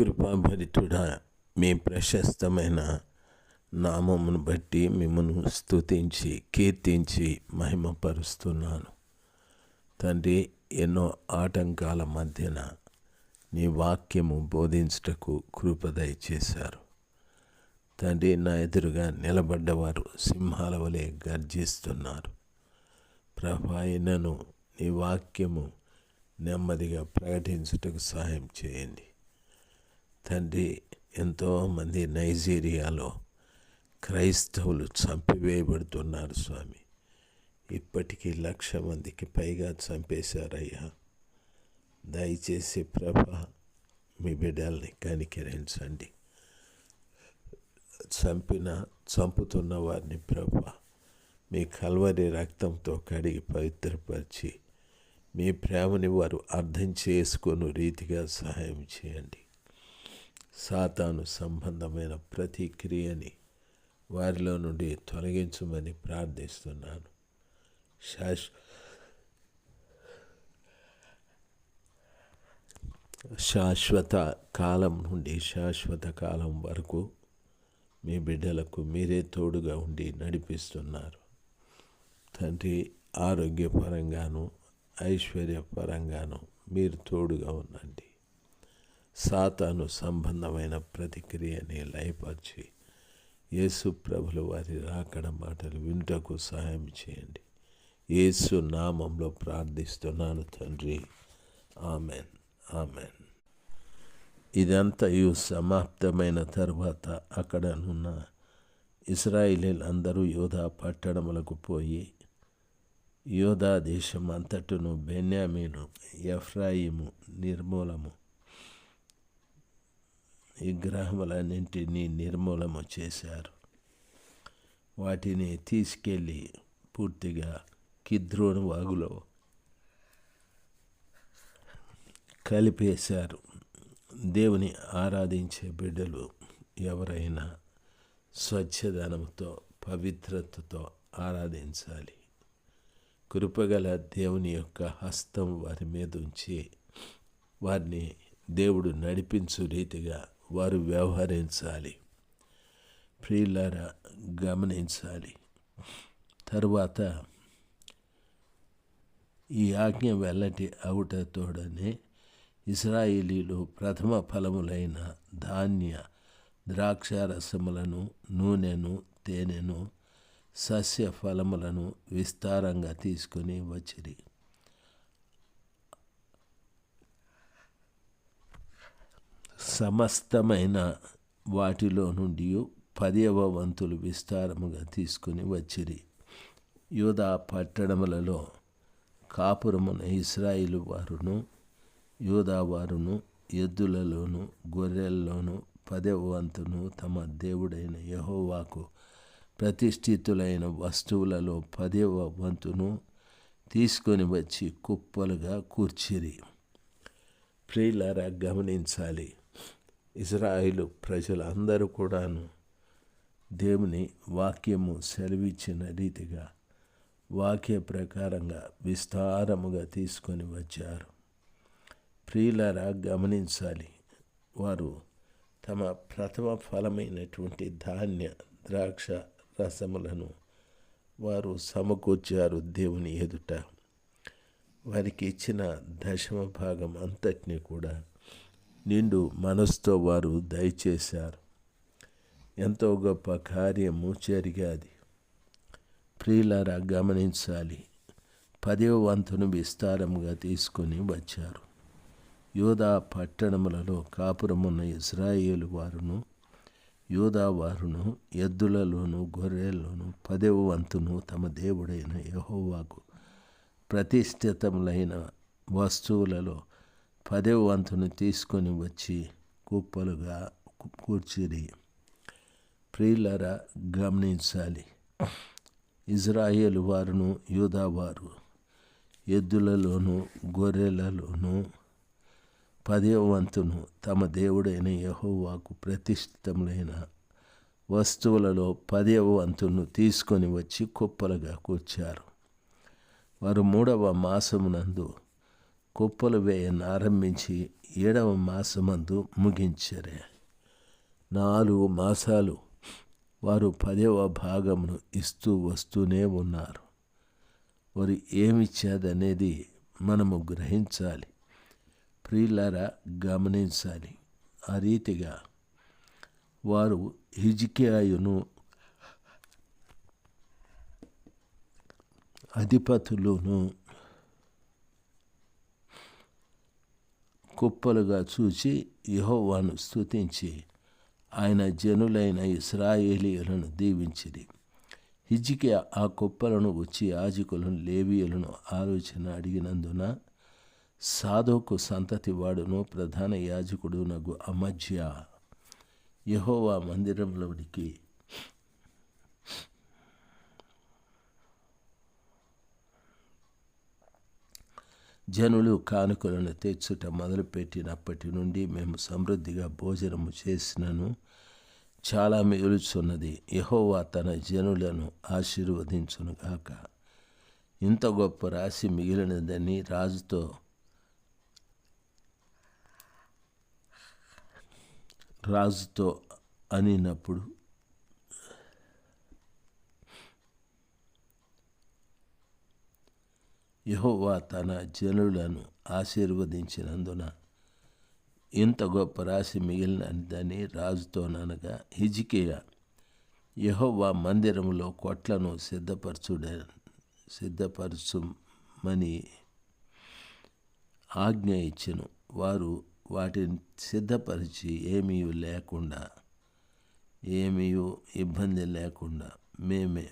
కృపాభరితుడా మీ ప్రశస్తమైన నామమును బట్టి మిమ్మను స్తుతించి కీర్తించి మహిమపరుస్తున్నాను. తండ్రి ఎన్నో ఆటంకాల మధ్యన నీ వాక్యము బోధించుటకు కృపదయ చేశారు తండ్రి నా ఎదురుగా నిలబడ్డవారు సింహాల వలె గర్జిస్తున్నారు. ప్రభాయినను నీ వాక్యము నెమ్మదిగా ప్రకటించుటకు సహాయం చేయండి. తండ్రి ఎంతోమంది నైజీరియాలో క్రైస్తవులు చంపివేయబడుతున్నారు స్వామి. ఇప్పటికీ లక్ష మందికి పైగా చంపేశారయ్యా. దయచేసి ప్రభ మీ బిడ్డల్ని కనికరించండి. చంపిన చంపుతున్న వారిని ప్రభ మీ కల్వరి రక్తంతో కడిగి పవిత్రపరిచి మీ ప్రేమని వారు అర్థం చేసుకొని రీతిగా సహాయం చేయండి. సాతాను సంబంధమైన ప్రతి క్రియని వారిలో నుండి తొలగించమని ప్రార్థిస్తున్నాను. శాశ్ శాశ్వత కాలం నుండి శాశ్వత కాలం వరకు మీ బిడ్డలకు మీరే తోడుగా ఉండి నడిపిస్తున్నారు. తండ్రి ఆరోగ్యపరంగాను ఐశ్వర్యపరంగాను మీరు తోడుగా ఉండండి. సాతాను సంబంధమైన ప్రతిక్రియని లయపరిచి యేసు ప్రభుల వారి రాకడ మాటలు వింటకు సహాయం చేయండి. యేసు నామంలో ప్రార్థిస్తున్నాను తండ్రి. ఆమెన్. ఆమెన్. ఇదంతయు సమాప్తమైన తర్వాత అక్కడనున్న ఇస్రాయిలీలందరూ యోధా పట్టణములకు పోయి యోధా దేశం అంతటును బెన్యామీను ఎఫ్రాయిము నిర్మూలము విగ్రహములన్నింటినీ నిర్మూలము చేశారు. వాటిని తీసుకెళ్ళి పూర్తిగా కిద్రోను వాగులో కలిపేశారు. దేవుని ఆరాధించే బిడ్డలు ఎవరైనా స్వచ్ఛదనంతో పవిత్రతతో ఆరాధించాలి. కృపగల దేవుని యొక్క హస్తం వారి మీద ఉంచి వారిని దేవుడు నడిపించు రీతిగా వారు వ్యవహరించాలి. ప్రియులారా గమనించాలి. తరువాత ఈ ఆజ్ఞ వెల్లటి అవుటతోడనే ఇస్రాయేలీలు ప్రథమ ఫలములైన ధాన్య ద్రాక్షారసములను నూనెను తేనెను సస్య ఫలములను విస్తారంగా తీసుకొని వచ్చిరి. సమస్తమైన వాటిలో నుండి పదవ వంతులు విస్తారముగా తీసుకుని వచ్చిరి. యూదా పట్టణములలో కాపురమున ఇస్రాయిలు వారును యూదా వారును ఎద్దులలోను గొర్రెల్లోను పదవ వంతును తమ దేవుడైన యహోవాకు ప్రతిష్ఠితులైన వస్తువులలో పదవ వంతును తీసుకొని వచ్చి కుప్పలుగా కూర్చిరి. ప్రియులారా గమనించాలి. ఇజ్రాయిలు ప్రజలందరూ కూడాను దేవుని వాక్యము సెలవిచ్చిన రీతిగా వాక్య ప్రకారంగా విస్తారముగా తీసుకొని వచ్చారు. ప్రియులరా గమనించాలి. వారు తమ ప్రథమ ఫలమైనటువంటి ధాన్య ద్రాక్ష రసములను వారు సమకూర్చారు దేవుని ఎదుట. వారికి ఇచ్చిన దశమ భాగం అంతటిని కూడా నిండు మనసుతో వారు దయచేశారు. ఎంతో గొప్ప కార్యము జరిగాది. ప్రియులారా గమనించాలి. పదవ వంతును విస్తారముగా తీసుకొని వచ్చారు. యోధా పట్టణములలో కాపురమున్న ఇజ్రాయేలు వారును యోధా వారును ఎద్దులలోను గొర్రెల్లోను పదవ వంతును తమ దేవుడైన యహోవాకు ప్రతిష్ఠితములైన వస్తువులలో పదేవ వంతును తీసుకొని వచ్చి కుప్పలుగా కూర్చిరి ప్రియులరా గమనించాలి. ఇజ్రాయేల్ వారును యూదావారు ఎద్దులలోనూ గొర్రెలలోనూ పదేవ వంతును తమ దేవుడైన యహోవాకు ప్రతిష్ఠితములైన వస్తువులలో పదేవ వంతును తీసుకొని వచ్చి కుప్పలుగా కూర్చారు. వారు మూడవ మాసమునందు కుప్పలు వేయను ఆరంభించి ఏడవ మాసమందు ముగించరే. నాలుగు మాసాలు వారు పదవ భాగమును ఇస్తూ వస్తూనే ఉన్నారు. వారు ఏమిచ్చేదనేది మనము గ్రహించాలి. ప్రియులరా గమనించాలి. ఆ రీతిగా వారు హిజికియాయును అధిపతులను కుప్పలుగా చూచి యహోవాను స్తుతించి ఆయన జనులైన ఇస్రాయేలీయులను దీవించిరి. హిజ్కియా ఆ కుప్పలను వచ్చి యాజకులను లేవీయులను ఆలోచన అడిగినందున సాధోకు సంతతి వాడును ప్రధాన యాజకుడు నగు అమధ్య యహోవా మందిరంలోనికి జనులు కానుకలను తెచ్చుట మొదలుపెట్టినప్పటి నుండి మేము సమృద్ధిగా భోజనము చేసినను చాలా మిగులుచున్నది. యహోవా తన జనులను ఆశీర్వదించునుగాక ఇంత గొప్ప రాశి మిగిలినదని రాజుతో రాజుతో అనినప్పుడు యహోవా తన జనులను ఆశీర్వదించినందున ఇంత గొప్ప రాశి మిగిలినదని రాజుతోననగా హిజికియా యహోవా మందిరంలో కొట్లను సిద్ధపరచుడ సిద్ధపరచుమని ఆజ్ఞ ఇచ్చెను. వారు వాటిని సిద్ధపరిచి ఏమీ లేకుండా ఏమీ ఇబ్బంది లేకుండా మేమే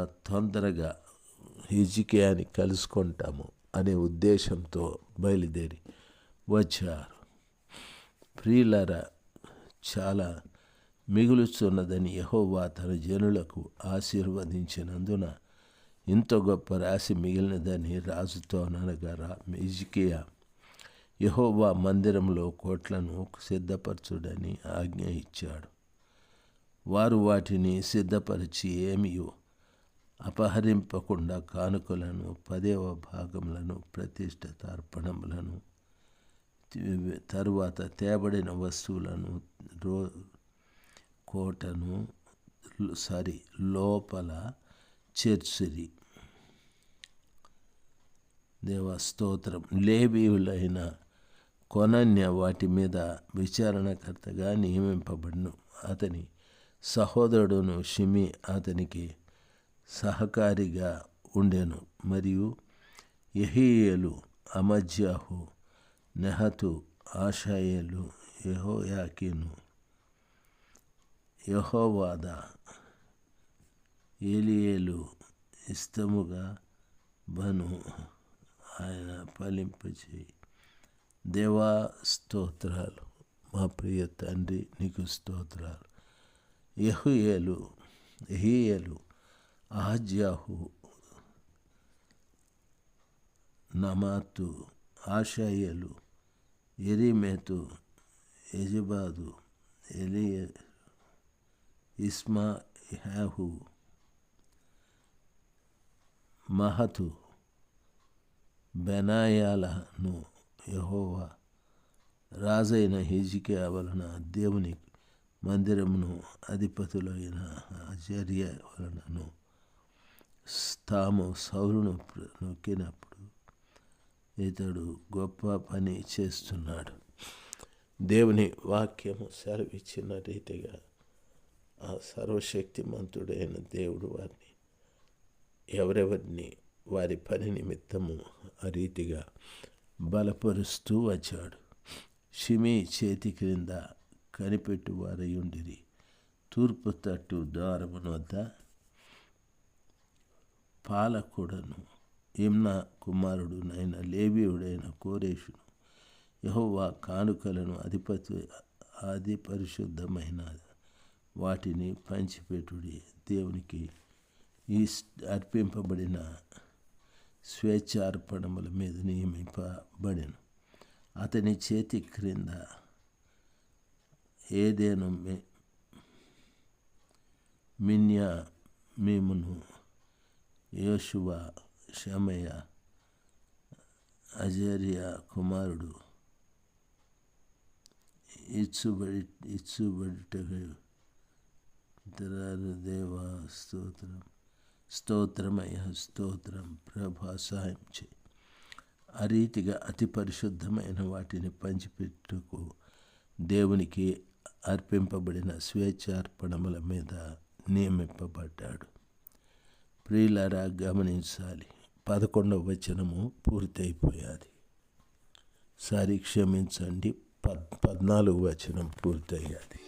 తొందరగా హిజికియాని కలుసుకుంటాము అనే ఉద్దేశంతో బయలుదేరి వచ్చారు. ప్రియులర చాలా మిగులుచున్నదని యహోవా తన జనులకు ఆశీర్వదించినందున ఇంత గొప్ప రాశి మిగిలినదని రాజుతో అనగా హిజికియా యహోవా మందిరంలో కోట్లను సిద్ధపరచుడని ఆజ్ఞ ఇచ్చాడు. వారు వాటిని సిద్ధపరిచి ఏమియో? అపహరింపకుండా కానుకలను పదేవ భాగములను ప్రతిష్ఠిత అర్పణములను తరువాత తేబడిన వస్తువులను రో కోటను సారీ లోపల చేర్చిరి. దేవ స్తోత్రం. లేబీయులైన కొనన్య వాటి మీద విచారణకర్తగా నియమింపబడును. అతని సహోదరుడును షిమి అతనికి సహకారిగా ఉండెను. మరియు యహీయేలు అమజ్యాహు నెహతు ఆషాయేలు యహోయాకిను యహోవాద ఏలియేలు ఇష్టముగా బను ఆయన ఫలింపచేయి దేవా స్తోత్రాలు మా ప్రియ తండ్రి నీకు స్తోత్రాలు. యహుయేలు యహియేలు అహజ్యాహు నమాతు ఆషాయలు ఎరిమేతు ఎజబాదు ఎలియ ఇస్మా హ్యాహు మహతు బెనాయాలను యహోవా రాజైన హిజికియా వలన దేవుని మందిరమును అధిపతులైన ఆచార్య వలనను తాము సౌలును నొక్కినప్పుడు ఇతడు గొప్ప పని చేస్తున్నాడు. దేవుని వాక్యము సెలవిచ్చిన రీతిగా ఆ సర్వశక్తిమంతుడైన దేవుడు వారిని ఎవరెవరిని వారి పని నిమిత్తము ఆ రీతిగా బలపరుస్తూ వచ్చాడు. షిమి చేతి క్రింద కనిపెట్టు వారయుండిరి తూర్పు తట్టు ద్వారమున వద్ద పాలకుడను ఇమ్నా కుమారుడునైన లేవీయుడైన కోరేషును. యహోవా కానుకలను అధిపతి ఆది పరిశుద్ధమైన వాటిని పంచిపెట్టుడి. దేవునికి ఈ అర్పింపబడిన స్వేచ్ఛార్పణముల మీద నియమింపబడెను. అతని చేతి క్రింద ఏదేను మిన్యా మేమును యోషువ షమయ అజేరియా కుమారుడు ఇచ్చుబడి ఇచ్చుబడిటకు దేవా స్తోత్రం స్తోత్రమయ స్తోత్రం ప్రభా సహాయం చే ఆ రీతిగా అతి పరిశుద్ధమైన వాటిని పంచిపెట్టుకు దేవునికి అర్పింపబడిన స్వేచ్ఛార్పణముల మీద నియమింపబడ్డాడు. ప్రియులారా గమనించాలి. పదకొండవ వచనము పూర్తయిపోయాది. సారి క్షమించండి. పద్ పద్నాలుగు వచనం పూర్తయ్యాది.